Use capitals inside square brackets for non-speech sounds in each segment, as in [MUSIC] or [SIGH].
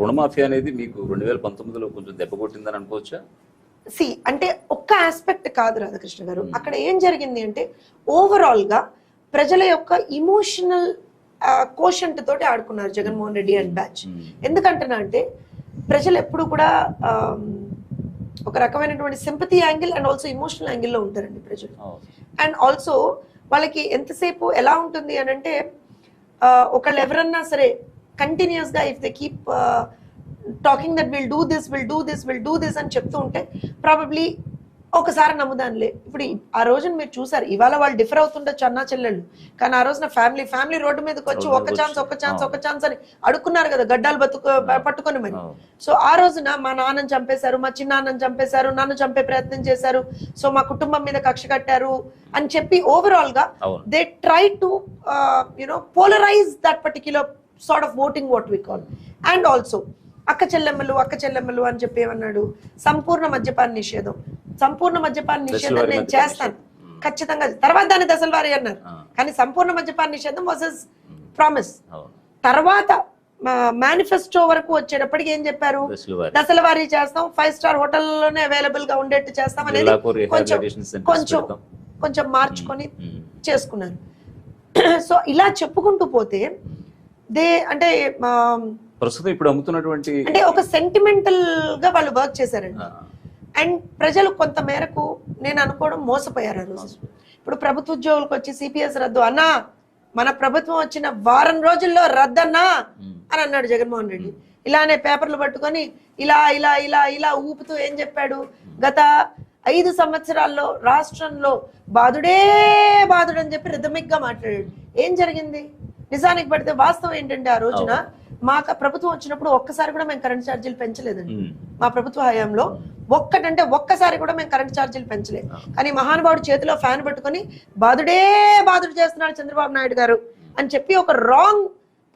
రుణమాఫీ అనేది మీకు రెండు వేల పంతొమ్మిదిలో కొంచెం దెబ్బ కొట్టిందని అనుకోవచ్చా? సి అంటే ఒక్క ఆస్పెక్ట్ కాదు రాధాకృష్ణ గారు. అక్కడ ఏం జరిగింది అంటే ఓవరాల్గా ప్రజల యొక్క ఇమోషనల్ కోషంట్ తోటి ఆడుకున్నారు జగన్మోహన్ రెడ్డి అండ్ బ్యాచ్. ఎందుకంటున్నా అంటే ప్రజలు ఎప్పుడు కూడా ఒక రకమైనటువంటి sympathy angle and also emotional యాంగిల్లో ఉంటారండి ప్రజలు. అండ్ ఆల్సో వాళ్ళకి ఎంతసేపు ఎలా ఉంటుంది అని అంటే ఒకళ్ళు ఎవరన్నా సరే కంటిన్యూస్గా if they keep talking that will do this will do this will do this అని చెప్తూ ఉంటే ప్రాబబ్లీ ఒకసారి నమ్ముదానులే. ఇప్పుడు ఆ రోజున మీరు చూసారు ఇవాళ వాళ్ళు డిఫర్ అవుతుండొచ్చు అన్నా చెల్లెళ్ళు. కానీ ఆ రోజున ఫ్యామిలీ ఫ్యామిలీ రోడ్డు మీదకి వచ్చి ఒక ఛాన్స్ ఒక ఛాన్స్. ఒక ఛాన్స్ అని అడుక్కున్నారు కదా గడ్డాలు బతుకు పట్టుకొని మరి. సో ఆ రోజున మా నాన్నని చంపేశారు మా చిన్నాన్నని చంపేశారు నన్ను చంపే ప్రయత్నం చేశారు. సో మా కుటుంబం మీద కక్ష కట్టారు అని చెప్పి ఓవరాల్గా they try to you know polarise that particular sort of voting what we call and also అక్క చెల్లెమ్మలు అక్క చెల్లెమ్మలు అని చెప్పి ఏమన్నాడు? సంపూర్ణ మద్యపాన నిషేధం. సంపూర్ణ మద్యపాన నిషేధం నేను చేస్తాను. ఖచ్చితంగా. తర్వాత దాన్ని దశల వారి అన్నారు. కానీ సంపూర్ణ మద్యపాన నిషేధం వాజ్ ప్రామిస్ అవును. తర్వాత మేనిఫెస్టో వరకు వచ్చేటప్పటికి ఏం చెప్పారు? దశల వారీ. చేస్తాం. ఫైవ్ స్టార్ హోటల్లోనే అవైలబుల్గా ఉండేట్టు చేస్తాం అనేది కొంచెం కొంచెం. కొంచెం మార్చుకొని మ్మ్. చేసుకున్నారు. [CLEARS THROAT] సో ఇలా చెప్పుకుంటూ పోతే దే అంటే ప్రస్తుతం ఇప్పుడు అమ్ముతున్నటువంటి అంటే ఒక సెంటిమెంటల్గా వాళ్ళు వర్క్ చేశారండి. అండ్ ప్రజలు కొంత మేరకు నేను అనుకోవడం మోసపోయారు ఆ రోజు. ఇప్పుడు ప్రభుత్వ ఉద్యోగులకు వచ్చి సిపిఎస్ రద్దు అన్నా మన ప్రభుత్వం వచ్చిన వారం రోజుల్లో రద్దన్నా. అని అన్నాడు జగన్మోహన్ రెడ్డి. ఇలానే పేపర్లు పట్టుకొని ఇలా ఇలా ఇలా ఇలా ఊపుతూ ఏం చెప్పాడు? గత ఐదు సంవత్సరాల్లో రాష్ట్రంలో బాధుడే బాధుడు అని చెప్పి రిథమిక్గా మాట్లాడాడు. ఏం జరిగింది? నిజానికి పడితే వాస్తవం ఏంటంటే ఆ రోజున మా ప్రభుత్వం వచ్చినప్పుడు ఒక్కసారి కూడా మేము కరెంట్ ఛార్జీలు పెంచలేదండి. మా ప్రభుత్వ హయాంలో ఒక్కటంటే ఒక్కసారి కూడా మేము కరెంట్ ఛార్జీలు పెంచలేదు కానీ మహానుభావుడు చేతిలో ఫ్యాన్ పట్టుకొని బాధుడే బాధుడు చేస్తున్నాడు చంద్రబాబు నాయుడు గారు అని చెప్పి ఒక రాంగ్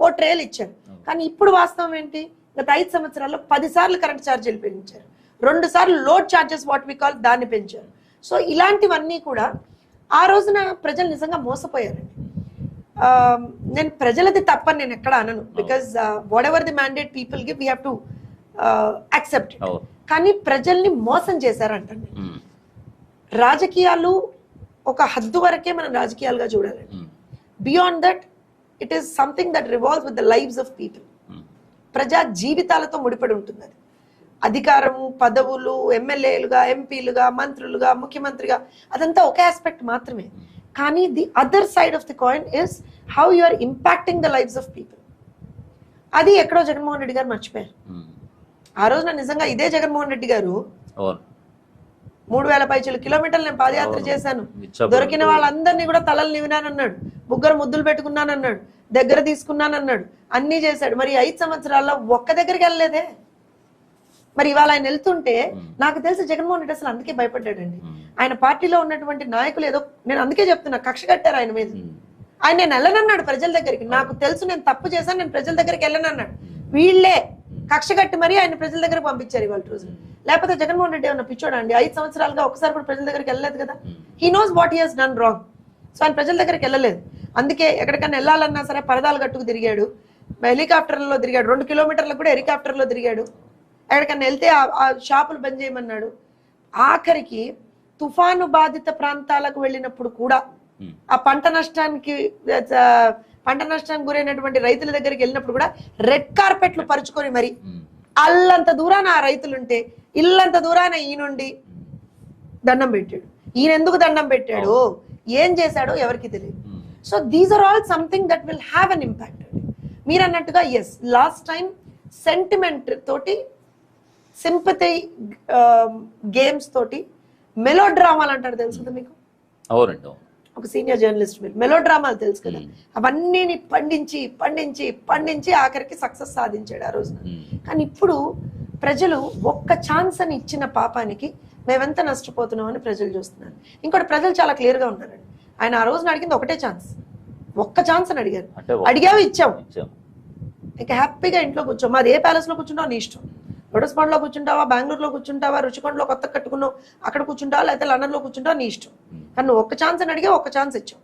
పోర్ట్రేల్ ఇచ్చారు. కానీ ఇప్పుడు వాస్తవం ఏంటి? గత ఐదు సంవత్సరాల్లో పది సార్లు కరెంట్ ఛార్జీలు పెంచారు. రెండు సార్లు load charges what we call దాన్ని పెంచారు. సో ఇలాంటివన్నీ కూడా ఆ రోజున ప్రజలు నిజంగా మోసపోయారండి. నేను ప్రజలది తప్పని నేను ఎక్కడ అనను. Because whatever the mandate people give we have to accept కానీ ప్రజల్ని మోసం చేశారంటండి మ్మ్. రాజకీయాలు ఒక హద్దు వరకే మనం రాజకీయాలుగా చూడాలండి. Beyond that it is something that revolve with the lives of people. ప్రజా జీవితాలతో ముడిపడి ఉంటుంది అది. అధికారము పదవులు ఎమ్మెల్యేలుగా ఎంపీలుగా మంత్రులుగా ముఖ్యమంత్రిగా అదంతా ఒక ఆస్పెక్ట్ మాత్రమే. కానీ the other side of the coin is how you are impacting the lives of people అది ఎక్కడో జగన్మోహన్ రెడ్డి గారు మర్చిపోయారు. మ్మ్. ఆ రోజున నిజంగా ఇదే జగన్మోహన్ రెడ్డి గారు మూడు వేల పైచలు కిలోమీటర్లు నేను పాదయాత్ర. చేశాను. దొరికిన వాళ్ళందరినీ కూడా తలలు నివినానన్నాడు. ముగ్గురు ముద్దులు పెట్టుకున్నానన్నాడు. దగ్గర తీసుకున్నానన్నాడు. అన్నీ చేశాడు. మరి ఐదు సంవత్సరాల్లో ఒక్క దగ్గరికి వెళ్ళలేదే. మరి ఇవాళ ఆయన వెళ్తుంటే నాకు తెలిసి జగన్మోహన్ రెడ్డి అసలు అందుకే భయపడ్డాడండి. ఆయన పార్టీలో ఉన్నటువంటి నాయకులు ఏదో నేను అందుకే చెప్తున్నా కక్ష కట్టారు ఆయన మీద. ఆయన నేను వెళ్ళనన్నాడు ప్రజల దగ్గరికి. నాకు తెలుసు నేను తప్పు చేశాను నేను ప్రజల దగ్గరికి వెళ్ళనన్నాడు. వీళ్ళే కక్ష కట్టి మరీ ఆయన ప్రజల దగ్గరికి పంపించారు ఇవాళ రోజు. లేకపోతే జగన్మోహన్ రెడ్డి ఏమన్నా పిచ్చోడా అండి ఐదు సంవత్సరాలుగా ఒకసారి కూడా ప్రజల దగ్గరికి వెళ్ళలేదు కదా? He knows what he has done wrong so ఆయన ప్రజల దగ్గరికి వెళ్ళలేదు. అందుకే ఎక్కడికైనా వెళ్ళాలన్నా సరే పరదాలు కట్టుకు తిరిగాడు. హెలికాప్టర్లో తిరిగాడు. రెండు కిలోమీటర్లకు కూడా హెలికాప్టర్లో తిరిగాడు. ఎక్కడికైనా వెళ్తే ఆ- షాపులు బంద్ చేయమన్నాడు ఆఖరికి తుఫాను బాధిత ప్రాంతాలకు వెళ్ళినప్పుడు కూడా. ఆ పంట నష్టానికి పంట నష్టానికి గురైనటువంటి రైతుల దగ్గరికి వెళ్ళినప్పుడు కూడా రెడ్ కార్పెట్లు పరుచుకొని మరి. అల్లంత దూరాన ఆ రైతులుంటే ఇల్లంత దూరాన ఈయనుండి దండం పెట్టాడు ఈయన ఎందుకు దండం పెట్టాడు ఏం చేశాడో ఎవరికి తెలియదు. So these are all something that will have an impact అండి మీరు అన్నట్టుగా ఎస్ లాస్ట్ టైం సెంటిమెంట్ తోటి సింపతి గేమ్స్ తోటి మెలో డ్రామాలు అంటారు తెలుసు కదా మీకు? అవునండి అవును. ఒక సీనియర్ జర్నలిస్ట్ మీరు. మెలో డ్రామాలు తెలుసు కదా. మ్మ్. అవన్నీని పండించి పండించి పండించి ఆఖరికి సక్సెస్ సాధించాడు ఆ రోజున. మ్మ్. కానీ ఇప్పుడు ప్రజలు ఒక్క ఛాన్స్ అని ఇచ్చిన పాపానికి మేమెంత నష్టపోతున్నాం అని ప్రజలు చూస్తున్నారు. ఇంకోటి ప్రజలు చాలా క్లియర్గా ఉన్నారండి. ఆయన ఆ రోజున అడిగింది ఒకటే ఛాన్స్ ఒక్క ఛాన్స్ అని అడిగారు. అడిగావు ఇచ్చావు. ఇచ్చాం. ఇంకా హ్యాపీగా ఇంట్లో కూర్చో. మాది ఏ ప్యాలెస్లో కూర్చుంటావు? నీ ఇష్టం. లోటస్ పాండ్లో కూర్చుంటావా బెంగళూరులో కూర్చుంటావా రుచికొండలో కొత్త కట్టుకున్నావు అక్కడ కూర్చుంటావా లేకపోతే లండన్లో కూర్చుంటావా నీ ఇష్టం. కానీ నువ్వు ఒక్క ఛాన్స్ అని అడిగా ఒక్క ఛాన్స్ ఇచ్చావు.